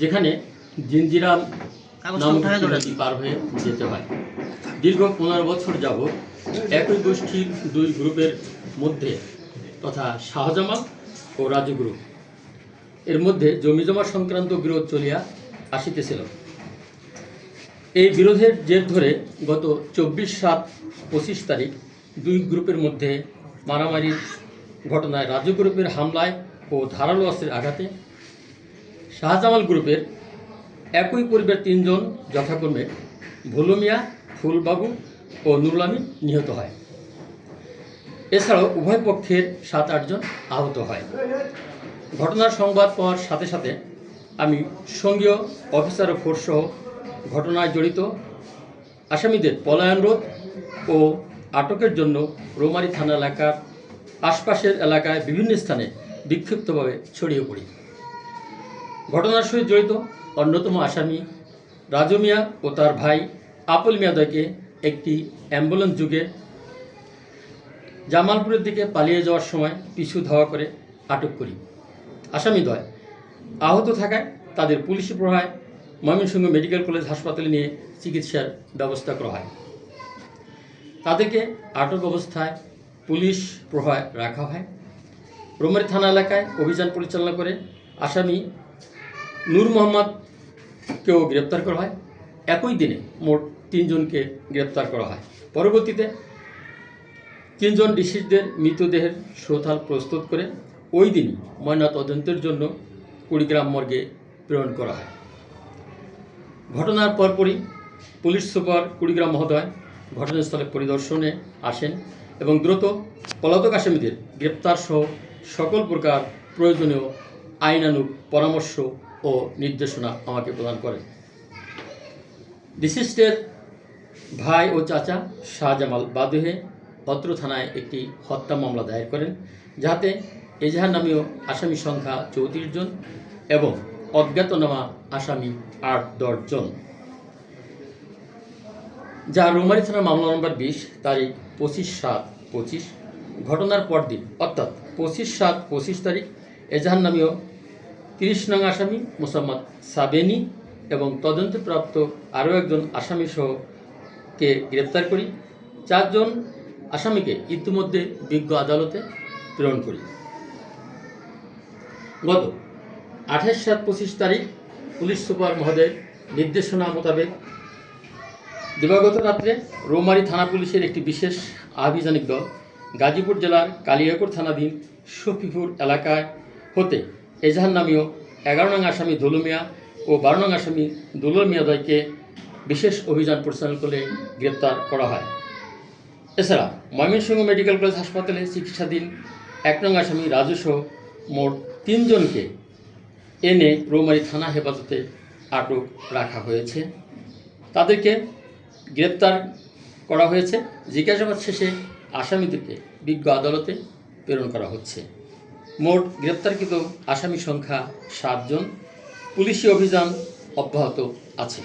যেখানে জিঞ্জিরাম পার হয়ে যেতে হয়। দীর্ঘ পনেরো বছর যাবৎ একই গোষ্ঠীর দুই গ্রুপের মধ্যে তথা শাহজামাল ও রাজু গ্রুপ এর মধ্যে জমিজমা সংক্রান্ত বিরোধ চলিয়া আসিতেছিল। এই বিরোধের জের ধরে গত চব্বিশ সাত পঁচিশ তারিখ দুই গ্রুপের মধ্যে মারামারির ঘটনায় রাজু গ্রুপের হামলায় ও ধারালো অস্ত্রের আঘাতে শাহজামাল গ্রুপের একই পরিবারের তিনজন যথাক্রমে ভুলুমিয়া, ফুলবাবু ও নুরুল আমিন নিহত হয়। এছাড়াও উভয় পক্ষের সাত আটজন আহত হয়। ঘটনার সংবাদ পাওয়ার সাথে সাথে আমি সঙ্গীয় অফিসার ও ফোর্সসহ ঘটনায় জড়িত, আসামিদের পলায়ন রোধ ও আটকের জন্য রোমারি থানা এলাকার আশপাশের এলাকায় বিভিন্ন স্থানে বিক্ষিপ্তভাবে ছড়িয়ে পড়ি। ঘটনার সহিত জড়িত অন্যতম আসামি রাজু মিয়া ও তার ভাই আপুল মিয়াদয়কে একটি অ্যাম্বুলেন্স যুগে জামালপুরের দিকে পালিয়ে যাওয়ার সময় পিছু ধাওয়া করে আটক করি। আসামি আসামিদ্বয় আহত থাকায় তাদের পুলিশি প্রহায় ময়মনসিংহ মেডিকেল কলেজ হাসপাতালে নিয়ে চিকিৎসার ব্যবস্থা করা হয়। তাদেরকে আটক অবস্থায় পুলিশ প্রহায় রাখা হয়। রোমারি থানা এলাকায় অভিযান পরিচালনা করে আসামি নূর মোহাম্মদকেও গ্রেপ্তার করা হয়। একই দিনে মোট তিনজনকে গ্রেপ্তার করা হয়। পরবর্তীতে তিনজন ডিসিজদের মৃতদেহের শ্রোতাল প্রস্তুত করে ওই দিনই ময়না তদন্তের জন্য কুড়িগ্রাম মর্গে প্রেরণ করা হয়। ঘটনার পরপরই পুলিশ সুপার কুড়িগ্রাম মহোদয় ঘটনাস্থলে পরিদর্শনে আসেন এবং দ্রুত পলাতক আসামিদের গ্রেপ্তার সহ সকল প্রকার প্রয়োজনীয় আইনানুগ পরামর্শ ও নির্দেশনা আমাকে প্রদান করেন। ডিসিস্টের ভাই ও চাচা শাহজামাল বাদুহে অত্র থানায় একটি হত্যা মামলা দায়ের করেন যাতে এজাহার নামীয় আসামি সংখ্যা চৌত্রিশ জন এবং অজ্ঞাতনামা আসামি আট জন। যা রোমারি থানার মামলা নম্বর বিশ, তারিখ পঁচিশ সাত পঁচিশ ঘটনার পরদিন, অর্থাৎ পঁচিশ সাত, পঁচিশ তারিখ এজাহার নামীয় তিরিশ নং আসামি মোসাম্মদ সাবেনি এবং তদন্তপ্রাপ্ত আরও একজন আসামি সহকে গ্রেপ্তার করি। চারজন আসামিকে ইতিমধ্যে বিজ্ঞ আদালতে প্রেরণ করি। গত আঠাশ সাত, পঁচিশ তারিখ পুলিশ সুপার মহোদয়ের নির্দেশনা মোতাবেক দিবাগত রাত্রে রোমারি থানা পুলিশের একটি বিশেষ আভিযানিক দল গাজীপুর জেলার কালিয়াকোট থানাধীন শফিপুর এলাকায় হতে এজাহার নামীয় এগারো নং আসামি ধুলু মিয়া ও বারো নং আসামি দুলুল মিয়াদয়কে বিশেষ অভিযান পরিচালনা করে গ্রেপ্তার করা হয়। এছাড়া ময়মনসিংহ মেডিকেল কলেজ হাসপাতালে চিকিৎসাধীন এক নং আসামি রাজু সহ মোট তিনজনকে এনে রৌমারী থানা হেফাজতে আটক রাখা হয়েছে। তাদেরকে গ্রেপ্তার করা হয়েছে। জিজ্ঞাসাবাদ শেষে আসামিদেরকে বিজ্ঞ আদালতে প্রেরণ করা হচ্ছে। মোট গ্রেপ্তারকৃত আসামি সংখ্যা সাতজন। পুলিশি অভিযান অব্যাহত আছে।